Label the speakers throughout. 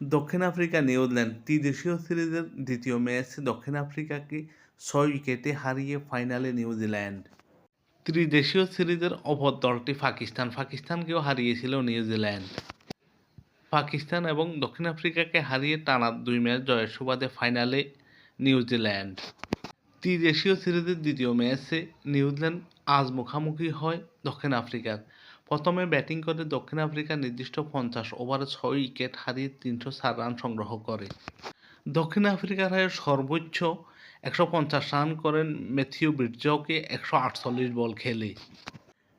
Speaker 1: দক্ষিণ Africa, New Zealand, ত্রিদেশীয় সিরিজের দ্বিতীয় ম্যাচ দক্ষিণ আফ্রিকাকে ছয় উইকেটে হারিয়ে ফাইনালে নিউজিল্যান্ড। ত্রিদেশীয় সিরিজের অপর দলটি পাকিস্তান। পাকিস্তানকেও হারিয়েছিল নিউজিল্যান্ড। পাকিস্তান এবং দক্ষিণ আফ্রিকাকে হারিয়ে টানা দুই ম্যাচ জয়ের সুবাদে ফাইনালে নিউজিল্যান্ড। ত্রিদেশীয় সিরিজের দ্বিতীয় ম্যাচে নিউজিল্যান্ড আজ মুখোমুখি হয় দক্ষিণ আফ্রিকার। প্রথমে ব্যাটিং করে দক্ষিণ আফ্রিকা নির্দিষ্ট পঞ্চাশ ওভারে ছয় উইকেট হারিয়ে তিনশো চার রান সংগ্রহ করে। দক্ষিণ আফ্রিকার হয়ে সর্বোচ্চ একশো পঞ্চাশ রান করেন ম্যাথিউ ব্রিডজকে একশো আটচল্লিশ বল খেলে।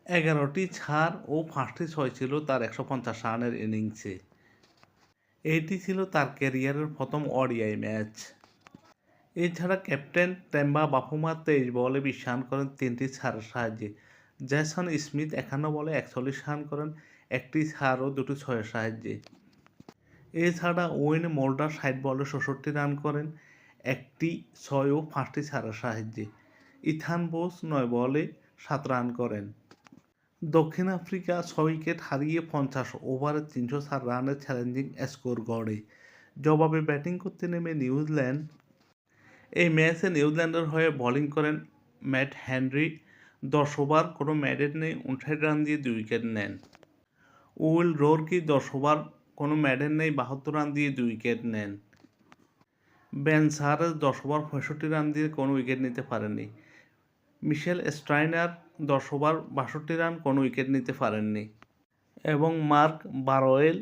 Speaker 1: এগারোটি ছাড় ও পাঁচটি ছয় ছিল তার একশো পঞ্চাশ রানের ইনিংসে। এটি ছিল তার ক্যারিয়ারের প্রথম ওডিআই ম্যাচ। এছাড়া ক্যাপ্টেন টেম্বা বাফুমা তেইশ বলে বিশ রান করেন তিনটি ছাড়ের সাহায্যে। জ্যাসন স্মিথ একান্ন বলে একচল্লিশ রান করেন, একটি ছাড় ও দুটি ছয়ের সাহায্যে। এছাড়া ওয়েন মোল্ডার ষাট বলে ষষট্টি রান করেন, একটি ছয় ও পাঁচটি ছাড়ার সাহায্যে। ইথান বোস নয় বলে সাত রান করেন। দক্ষিণ আফ্রিকা ছয় উইকেট হারিয়ে পঞ্চাশ ওভারে তিনশো চার রানের চ্যালেঞ্জিং স্কোর গড়ে। জবাবে ব্যাটিং করতে নেমে নিউজিল্যান্ড। এই ম্যাচে নিউজিল্যান্ডের হয়ে বোলিং করেন ম্যাট হেনরি। দশ ওভার কোনো ম্যাডেট নেই, উনষাট রান দিয়ে দুই উইকেট নেন। উইল রোরকি দশ ওভার কোনো ম্যাডেট নেই, বাহাত্তর রান দিয়ে দুই উইকেট নেন। বেন সারেস দশ ওভার পঁয়ষট্টি রান দিয়ে কোনো উইকেট নিতে পারেননি। মিশেল স্ট্রাইনার দশ ওভার বাষট্টি রান কোনো উইকেট নিতে পারেননি। এবং মার্ক বারোয়েল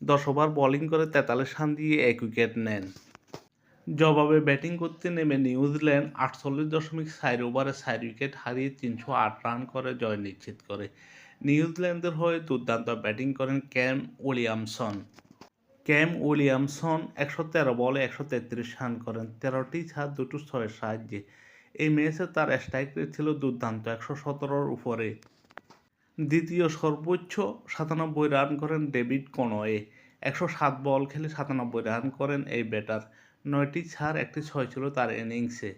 Speaker 1: দশ ওভার বোলিং করে তেতাল্লিশ রান দিয়ে এক উইকেট নেন। জবাবে ব্যাটিং করতে নেমে নিউজিল্যান্ড আটচল্লিশ দশমিক চার ওভারে চার উইকেট হারিয়ে তিনশো আট রান করে জয় নিশ্চিত করে। নিউজিল্যান্ডের হয়ে দুর্দান্ত ব্যাটিং করেন ক্যাম উইলিয়ামসন। ক্যাম উইলিয়ামসন একশো তেরো বলে একশো তেত্রিশ রান করেন, তেরোটি ছাড়, দুটো ছয়ের সাহায্যে। এই ম্যাচে তার স্ট্রাইক রেট ছিল দুর্দান্ত একশো সতেরোর উপরে। দ্বিতীয় সর্বোচ্চ সাতানব্বই রান করেন ডেভিড কনওয়ে, একশো সাত বল খেলে সাতানব্বই রান করেন এই ব্যাটার। নয়টি ছাড়, একটি ছয় ছিল তার ইনিংসে।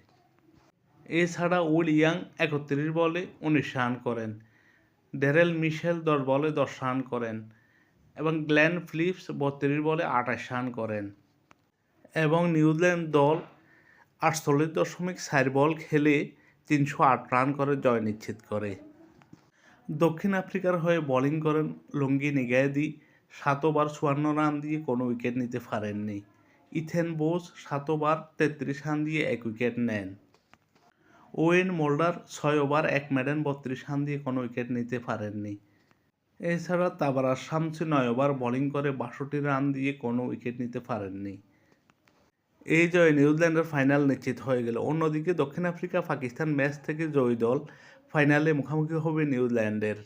Speaker 1: এছাড়া উইল ইয়াং একত্রিশ বলে উনিশ রান করেন। ডেরেল মিশেল দশ বলে দশ রান করেন এবং গ্ল্যান ফিলিপস বত্রিশ বলে আঠাশ রান করেন। এবং নিউজিল্যান্ড দল আটচল্লিশ দশমিক চার বল খেলে তিনশো আট রান করে জয় নিশ্চিত করে। দক্ষিণ আফ্রিকার হয়ে বোলিং করেন লুঙ্গি নিগায়দি সাত ওভার চুয়ান্ন রান দিয়ে কোনো উইকেট নিতে পারেননি। ইথেন বোস সাত ওভার তেত্রিশ রান দিয়ে এক উইকেট নেন। ওয়েন মোল্ডার ছয় ওভার, এক মেডেন, বত্রিশ রান দিয়ে কোনো উইকেট নিতে পারেননি। এছাড়া তাবারা শামসি নয় ওভার বোলিং করে বাষট্টি রান দিয়ে কোনো উইকেট নিতে পারেননি। এই জয়ে নিউজিল্যান্ডের ফাইনাল নিশ্চিত হয়ে গেল। অন্যদিকে দক্ষিণ আফ্রিকা পাকিস্তান ম্যাচ থেকে জয়ী দল ফাইনালে মুখোমুখি হবে নিউজিল্যান্ডের।